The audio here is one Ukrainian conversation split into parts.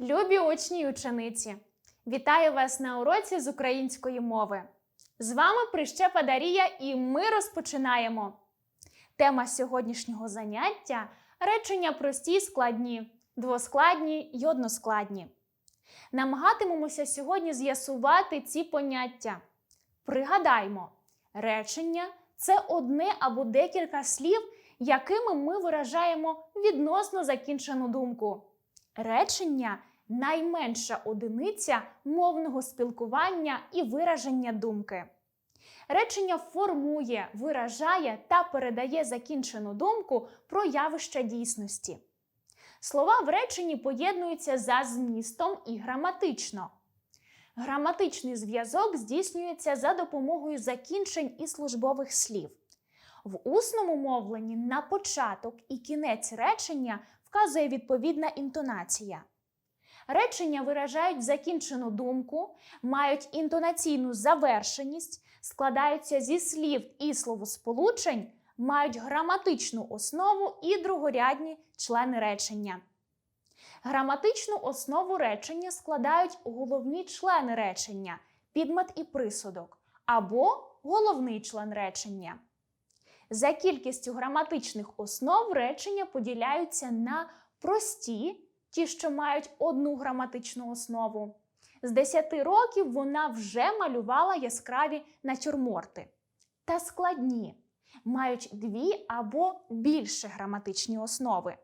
Любі учні й учениці! Вітаю вас на уроці з української мови. З вами Прищепа Дарія, і ми розпочинаємо. Тема сьогоднішнього заняття речення прості й складні, двоскладні й односкладні. Намагатимемося сьогодні з'ясувати ці поняття. Пригадаймо, речення це одне або декілька слів, якими ми виражаємо відносно закінчену думку. Речення найменша одиниця мовного спілкування і вираження думки. Речення формує, виражає та передає закінчену думку про явища дійсності. Слова в реченні поєднуються за змістом і граматично. Граматичний зв'язок здійснюється за допомогою закінчень і службових слів. В усному мовленні на початок і кінець речення вказує відповідна інтонація. Речення виражають закінчену думку, мають інтонаційну завершеність, складаються зі слів і словосполучень, мають граматичну основу і другорядні члени речення. Граматичну основу речення складають головні члени речення, підмет і присудок, або головний член речення. За кількістю граматичних основ речення поділяються на прості, ті, що мають одну граматичну основу. З 10 років вона вже малювала яскраві натюрморти. Та складні мають дві або більше граматичні основи.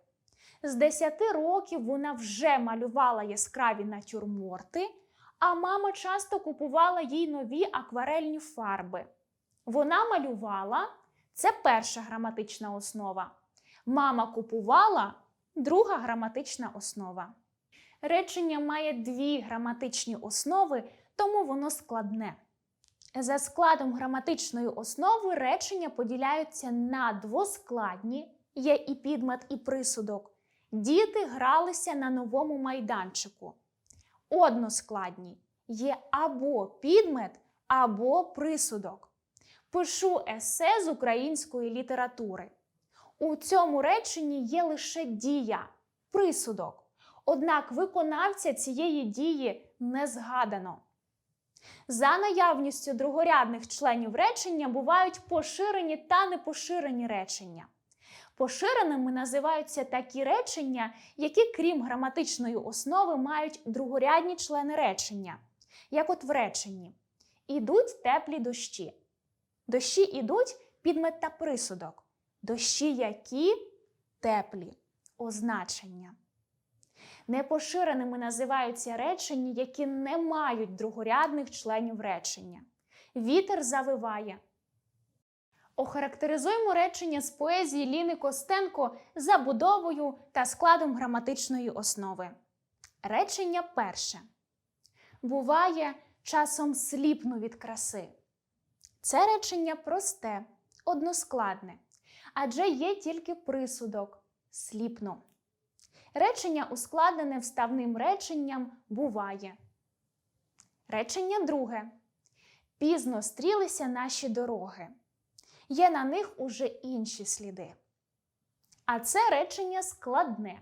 З 10 років вона вже малювала яскраві натюрморти, а мама часто купувала їй нові акварельні фарби. Вона малювала це перша граматична основа. Мама купувала друга граматична основа. Речення має дві граматичні основи, тому воно складне. За складом граматичної основи речення поділяються на двоскладні, є і підмет, і присудок. Діти гралися на новому майданчику. Односкладні є або підмет, або присудок. Пишу есе з української літератури. У цьому реченні є лише дія, присудок. Однак виконавця цієї дії не згадано. За наявністю другорядних членів речення бувають поширені та непоширені речення. Поширеними називаються такі речення, які, крім граматичної основи, мають другорядні члени речення, як от в реченні. Ідуть теплі дощі. Дощі ідуть підмет та присудок. Дощі які теплі означення. Непоширеними називаються речення, які не мають другорядних членів речення. Вітер завиває. Охарактеризуємо речення з поезії Ліни Костенко забудовою та складом граматичної основи. Речення перше. Буває, часом сліпну від краси. Це речення просте, односкладне, адже є тільки присудок сліпну. Речення ускладнене вставним реченням буває. Речення друге. Пізно стрілися наші дороги. Є на них уже інші сліди. А це речення складне.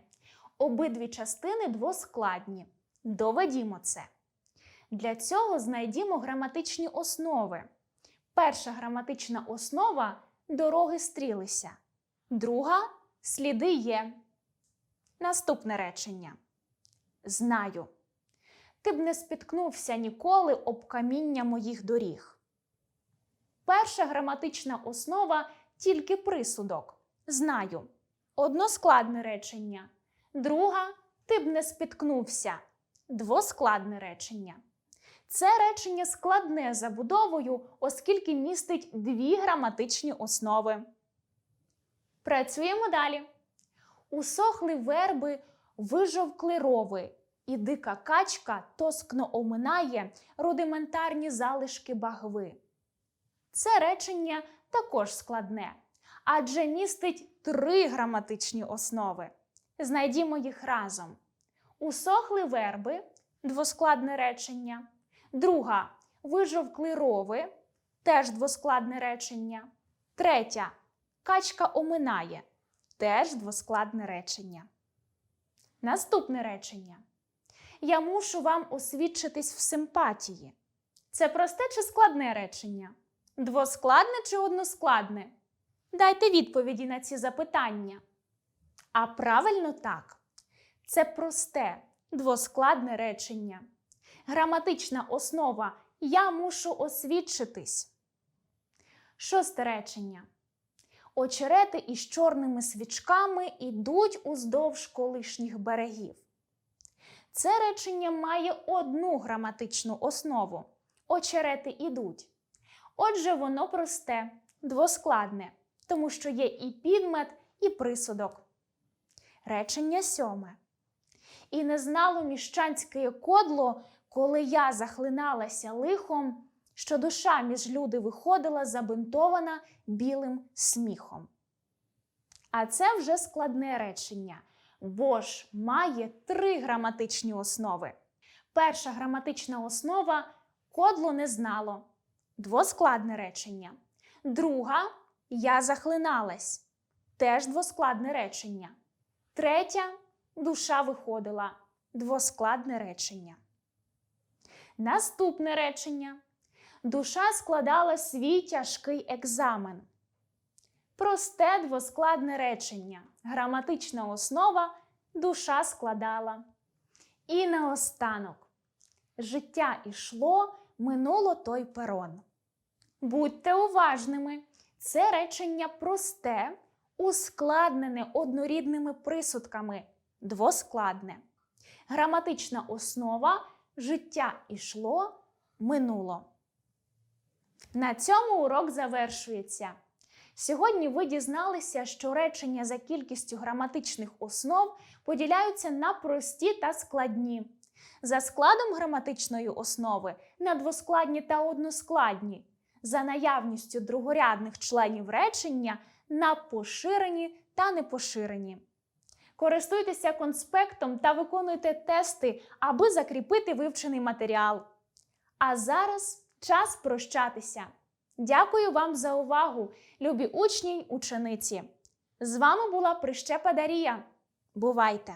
Обидві частини двоскладні. Доведімо це. Для цього знайдімо граматичні основи. Перша граматична основа дороги стрілися. Друга сліди є. Наступне речення. Знаю. Ти б не спіткнувся ніколи об каміння моїх доріг. Перша граматична основа тільки присудок. Знаю. Односкладне речення. Друга ти б не спіткнувся. Двоскладне речення. Це речення складне забудовою, оскільки містить дві граматичні основи. Працюємо далі. Усохли верби, вижовкли рови, і дика качка тоскно оминає рудиментарні залишки багви. Це речення також складне, адже містить три граматичні основи. Знайдімо їх разом. Усохли верби двоскладне речення. Друга вижовкли рови теж двоскладне речення. Третя качка оминає теж двоскладне речення. Наступне речення. Я мушу вам освідчитись в симпатії. Це просте чи складне речення? Двоскладне чи односкладне? Дайте відповіді на ці запитання. А правильно так. Це просте, двоскладне речення. Граматична основа Я мушу освідчитись. Шосте речення. Очерети із чорними свічками ідуть уздовж колишніх берегів. Це речення має одну граматичну основу. Очерети ідуть. Отже, воно просте, двоскладне, тому що є і підмет, і присудок. Речення сьоме. І не знало міщанське кодло, коли я захлиналася лихом, що душа між люди виходила забинтована білим сміхом. А це вже складне речення, бо ж має три граматичні основи. Перша граматична основа кодло не знало. Двоскладне речення. Друга я захлиналась. Теж двоскладне речення. Третя душа виходила. Двоскладне речення. Наступне речення. Душа складала свій тяжкий екзамен. Просте двоскладне речення. Граматична основа душа складала. І наостанок. Життя ішло, минуло той перон. Будьте уважними. Це речення просте, ускладнене однорідними присудками, двоскладне. Граматична основа життя ішло, минуло. На цьому урок завершується. Сьогодні ви дізналися, що речення за кількістю граматичних основ поділяються на прості та складні. За складом граматичної основи на двоскладні та односкладні, за наявністю другорядних членів речення на поширені та непоширені. Користуйтеся конспектом та виконуйте тести, аби закріпити вивчений матеріал. А зараз час прощатися. Дякую вам за увагу, любі учні й учениці. З вами була Прищепа Дарія. Бувайте!